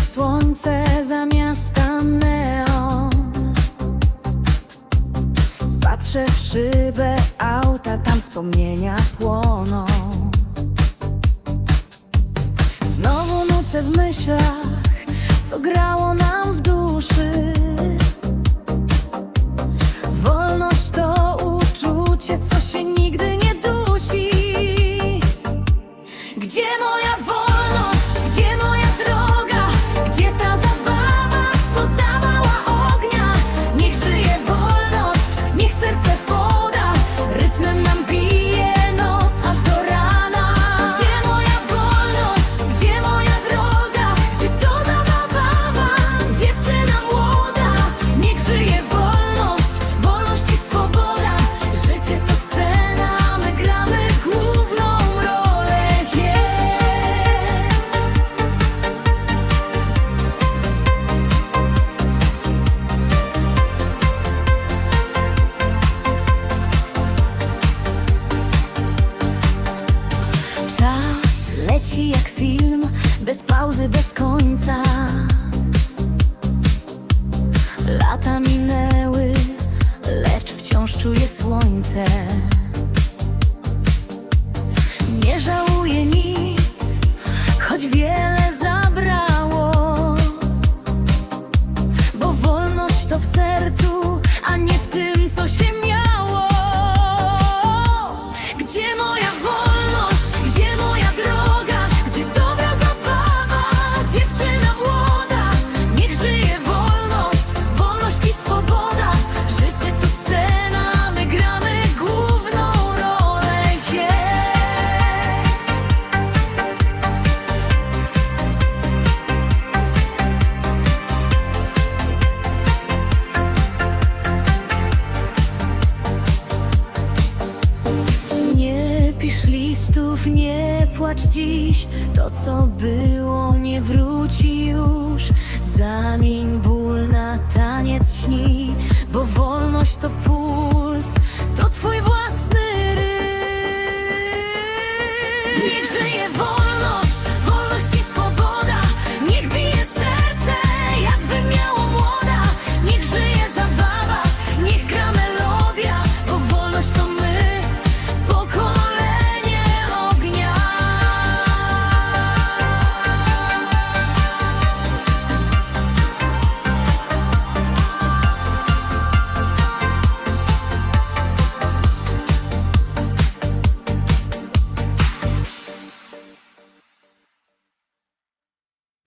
słońce za miasta neon. Patrzę w szybę auta, tam wspomnienia płoną. Znowu nucę w myślach, co grało nam w duszy. Wolność to uczucie, co się nigdy nie dusi. Gdzie moja wolność? Gdzie moja leci jak film, bez pauzy, bez końca. Lata minęły, lecz wciąż czuję słońce. Nie żałuję nic, choć wiele zabrało. Bo wolność to w sercu, a nie w tym, co się nie płacz dziś. To co było nie wróci już. Zamień ból na taniec śni Bo wolność to